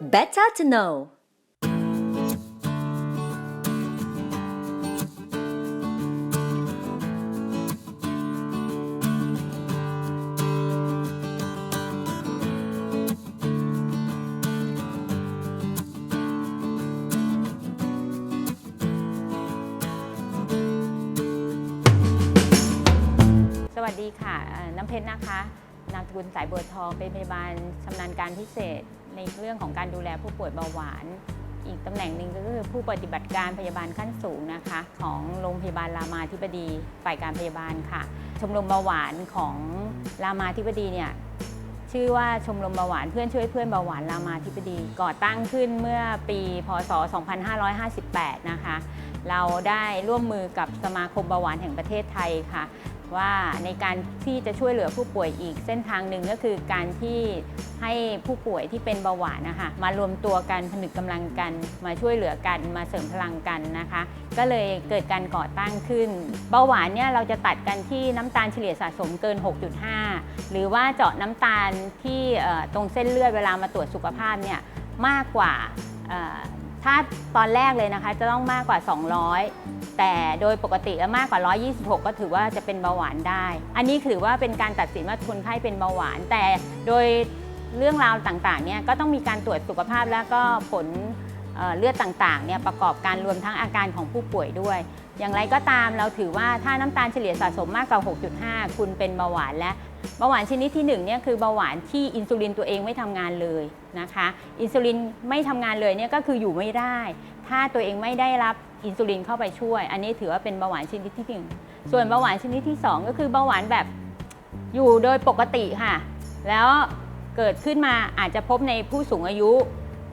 Better to know. สวัสดีค่ะ น้ำเพชรนะคะ นามสกุลสายบัวทอง เป็นพยาบาลชำนาญการพิเศษ ในเรื่องของการดูแลผู้ป่วยเบาหวาน อีกตำแหน่งหนึ่งก็คือผู้ปฏิบัติการพยาบาลขั้นสูงนะคะ ของโรงพยาบาลรามาธิบดีฝ่ายการพยาบาลค่ะ ชมรมเบาหวานของรามาธิบดีเนี่ยชื่อว่าชมรมเบาหวานเพื่อนช่วยเพื่อนเบาหวานรามาธิบดี ก่อตั้งขึ้นเมื่อปีพศ 2558 นะคะ เราได้ร่วมมือกับสมาคมเบาหวานแห่งประเทศไทยค่ะ ว่าในการที่จะช่วยเหลือผู้ป่วยอีกเส้นทางหนึ่งก็คือการที่ให้ผู้ป่วยที่เป็นเบาหวานนะคะมารวมตัวกันผนึกกำลังกันมาช่วยเหลือกันมาเสริมพลังกันนะคะ ก็เลยเกิดการก่อตั้งขึ้น เบาหวานเนี่ยเราจะตัดกันที่น้ำตาลเฉลี่ยสะสมเกิน 6.5 หรือว่าเจาะน้ำตาลที่ตรงเส้นเลือดเวลามาตรวจสุขภาพเนี่ยมากกว่า ถ้าตอนแรกเลยนะคะจะต้องมากกว่า 200 แต่โดยปกติแล้วมากกว่า 126 ก็ถือว่าจะเป็นเบาหวานได้ อันนี้ถือว่าเป็นการตัดสินว่าคนไข้เป็นเบาหวาน แต่โดยเรื่องราวต่างๆเนี่ยก็ต้องมีการตรวจสุขภาพแล้วก็ผลเเลือดต่างๆเนี่ยประกอบการรวมทั้งอาการของผู้ป่วยด้วย อย่างไรก็ตามเราถือว่าถ้าน้ำตาลเฉลี่ยสะสมมากกว่า 6.5 คุณเป็นเบาหวานและ เบาหวานชนิดที่1เนี่ยคือเบาหวานที่อินซูลินตัวเองไม่ทำงานเลยนะคะ อินซูลินไม่ทำงานเลยเนี่ยก็คืออยู่ไม่ได้ ถ้าตัวเองไม่ได้รับอินซูลินเข้าไปช่วย อันนี้ถือว่าเป็นเบาหวานชนิดที่หนึ่งส่วนเบาหวานชนิดที่สองก็คือเบาหวานแบบอยู่โดยปกติค่ะ แล้วเกิดขึ้นมาอาจจะพบในผู้สูงอายุ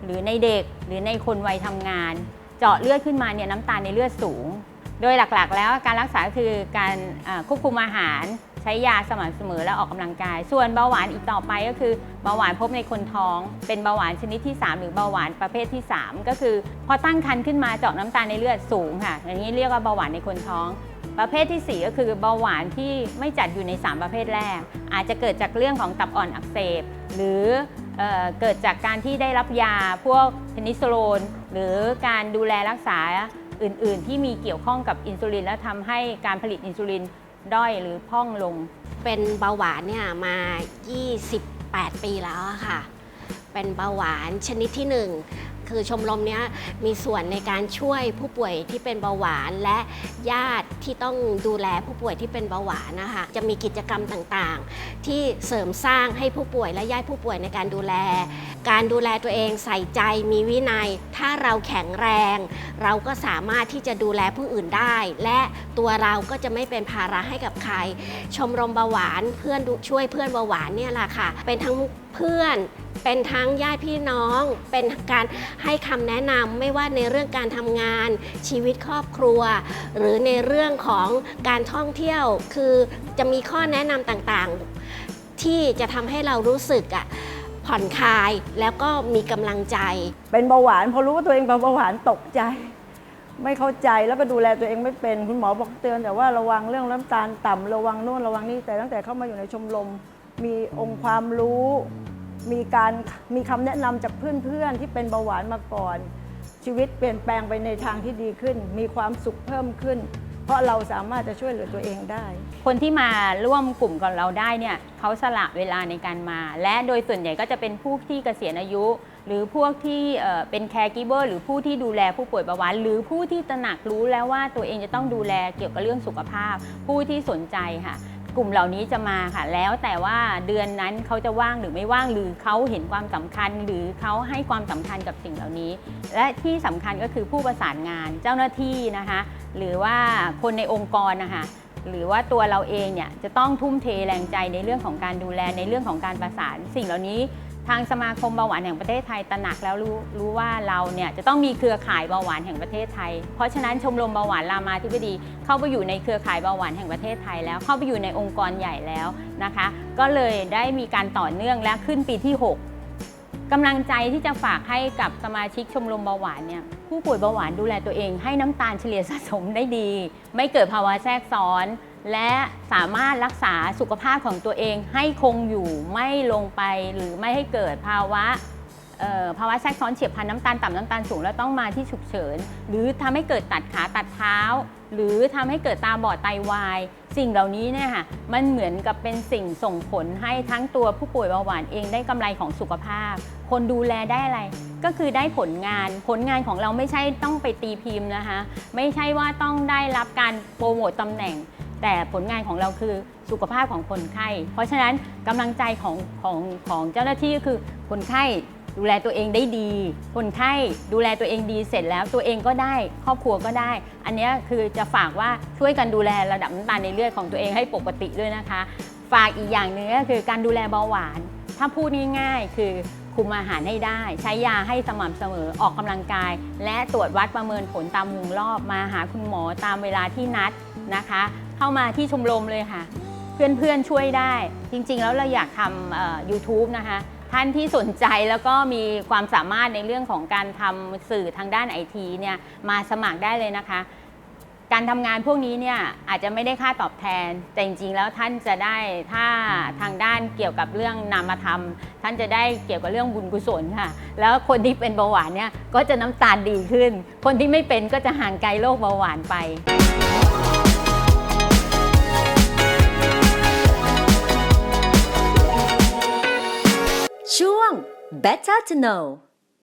หรือในเด็กหรือในคนวัยทำงาน เจาะเลือดขึ้นมาเนี่ยน้ำตาลในเลือดสูง โดยหลักๆ แล้วการรักษาคือการควบคุมอาหารใช้ยาสม่ำเสมอและออกกำลังกาย ส่วนเบาหวานอีกต่อไปก็คือเบาหวานพบในคนท้อง เป็นเบาหวานชนิดที่ 3 หรือเบาหวานประเภทที่ 3 ก็คือ พอตั้งครรภ์ขึ้นมาเจาะน้ำตาลในเลือดสูงค่ะอย่างนี้เรียกว่าเบาหวานในคนท้อง ประเภททีสี่ 4 ก็คือเบาหวานที่ไม่จัดอยู่ใน 3 ประเภทแรก อาจจะเกิดจากเรื่องของตับอ่อนอักเสบ หรือเเกิดจากการที่ได้รับยาพวกเพนิซิลลินหรือการดูแลรักษา อื่น ๆ ที่มีเกี่ยวข้องกับอินซูลิน และทำให้การผลิตอินซูลินด้อยหรือพ่องลง เป็นเบาหวานเนี่ยมา 28 ปีแล้วค่ะ เป็นเบาหวานชนิดที่ 1 คือชมรมเนี้ยมีส่วนในการช่วยผู้ป่วยที่เป็นเบาหวานและญาติที่ต้องดูแลผู้ป่วยที่เป็นเบาหวานนะคะจะมีกิจกรรมต่างๆ ที่เสริมสร้างให้ผู้ป่วยและญาติผู้ป่วยในการดูแล การดูแลตัวเองใส่ใจมีวินัย ถ้าเราแข็งแรง เราก็สามารถที่จะดูแลผู้อื่นได้ และตัวเราก็จะไม่เป็นภาระให้กับใคร ชมรมเบาหวานเพื่อนช่วยเพื่อนเบาหวานเนี่ยแหละค่ะเป็นทั้ง เพื่อนเป็นทั้งญาติพี่น้อง เป็นการให้คำแนะนำไม่ว่าในเรื่องการทำงาน ชีวิตครอบครัว หรือในเรื่องของการท่องเที่ยว คือจะมีข้อแนะนำต่างๆ ที่จะทำให้เรารู้สึกอะผ่อนคลายแล้วก็มีกำลังใจ เป็นเบาหวานพอรู้ว่าตัวเองเป็นเบาหวานตกใจ ไม่เข้าใจแล้วก็ดูแลตัวเองไม่เป็นคุณหมอบอกเตือนแต่ว่าระวังเรื่องน้ำตาลต่ำระวังโน่นระวังนี่แต่ตั้งแต่เข้ามาอยู่ในชมรมมีองค์ความรู้ มีการมีคำแนะนำจากเพื่อนๆ ที่เป็นเบาหวานมาก่อน ชีวิตเปลี่ยนแปลงไปในทางที่ดีขึ้น มีความสุขเพิ่มขึ้น เพราะเราสามารถจะช่วยเหลือตัวเองได้ คนที่มาร่วมกลุ่มกับเราได้เนี่ยเขาสละเวลาในการมา และโดยส่วนใหญ่ก็จะเป็นผู้ที่เกษียณอายุ หรือพวกที่เอ่อเป็นแคร์กิเบอร์หรือผู้ที่ดูแลผู้ป่วยเบาหวานหรือผู้ที่ตระหนักรู้แล้วว่าตัวเองจะต้องดูแลเกี่ยวกับเรื่องสุขภาพ ผู้ที่สนใจค่ะ กลุ่มเหล่านี้จะมาค่ะ แล้วแต่ว่าเดือนนั้นเขาจะว่างหรือไม่ว่างหรือเขาเห็นความสำคัญ หรือเขาให้ความสำคัญกับสิ่งเหล่านี้ และที่สำคัญก็คือผู้ประสานงานเจ้าหน้าที่นะคะ หรือว่าคนในองค์กรนะคะหรือว่าตัวเราเองเนี่ยจะต้องทุ่มเทแรงใจในเรื่องของการดูแลในเรื่องของการประสาน สิ่งเหล่านี้ ทางสมาคมเบาหวานแห่งประเทศไทยตระหนักแล้วรู้รู้ว่าเราเนี่ยจะต้องมีเครือข่ายเบาหวานแห่งประเทศไทย เพราะฉะนั้นชมรมเบาหวานรามาธิบดี เข้าไปอยู่ในเครือข่ายเบาหวานแห่งประเทศไทย แล้วเข้าไปอยู่ในองค์กรใหญ่แล้วนะคะ ก็เลยได้มีการต่อเนื่องและขึ้นปีที่ 6กำลังใจที่จะฝากให้กับสมาชิกชมรมเบาหวานเนี่ยผู้ป่วยเบาหวานดูแลตัวเอง ให้น้ำตาลเฉลี่ยสะสมได้ดี ไม่เกิดภาวะแทรกซ้อน และสามารถรักษาสุขภาพของตัวเองให้คงอยู่ไม่ลงไปหรือไม่ให้เกิดภาวะภาวะแทรกซ้อนเฉียบพลันน้ำตาลต่ำน้ำตาลสูงแล้วต้องมาที่ฉุกเฉิน หรือทำให้เกิดตัดขาตัดเท้า หรือทำให้เกิดตาบอดไตวาย สิ่งเหล่านี้เนี่ยค่ะมันเหมือนกับเป็นสิ่งส่งผลให้ทั้งตัวผู้ป่วยเบาหวานเองได้กำไรของสุขภาพ คนดูแลได้อะไร ก็คือได้ผลงานผลงานของเราไม่ใช่ต้องไปตีพิมพ์นะคะ ไม่ใช่ว่าต้องได้รับการโปรโมตตำแหน่ง แต่ผลงานของเราคือสุขภาพของคนไข้ เพราะฉะนั้นกำลังใจของของของเจ้าหน้าที่ก็คือคนไข้ดูแลตัวเองได้ดี คนไข้ดูแลตัวเองดีเสร็จแล้วตัวเองก็ได้ ครอบครัวก็ได้ อันนี้คือจะฝากว่าช่วยกันดูแลระดับน้ำตาลในเลือดของตัวเองให้ปกติด้วยนะคะ ฝากอีกอย่างหนึ่งก็คือการดูแลเบาหวาน ถ้าพูดง่ายๆ คือคุมอาหารให้ได้ ใช้ยาให้สม่ำเสมอออกกำลังกาย และตรวจวัดประเมินผลตามวงรอบมาหาคุณหมอตามเวลาที่นัดนะคะ เข้ามาที่ชมรมเลยค่ะ เพื่อนๆช่วยได้ จริงๆ แล้วเราอยากทำเอ่อ YouTube นะคะ ท่านที่สนใจแล้วก็มีความสามารถในเรื่องของการทำสื่อทางด้านไอทีเนี่ยมาสมัครได้เลยนะคะ การทำงานพวกนี้เนี่ยอาจจะไม่ได้ค่าตอบแทน แต่จริงๆ แล้วท่านจะได้ถ้าทางด้านเกี่ยวกับเรื่องนามธรรม ท่านจะได้เกี่ยวกับเรื่องบุญกุศลค่ะ แล้วคนที่เป็นเบาหวานเนี่ยก็จะน้ำตาลดีขึ้น คนที่ไม่เป็นก็จะห่างไกลโรคเบาหวานไป ช่วง Better to Know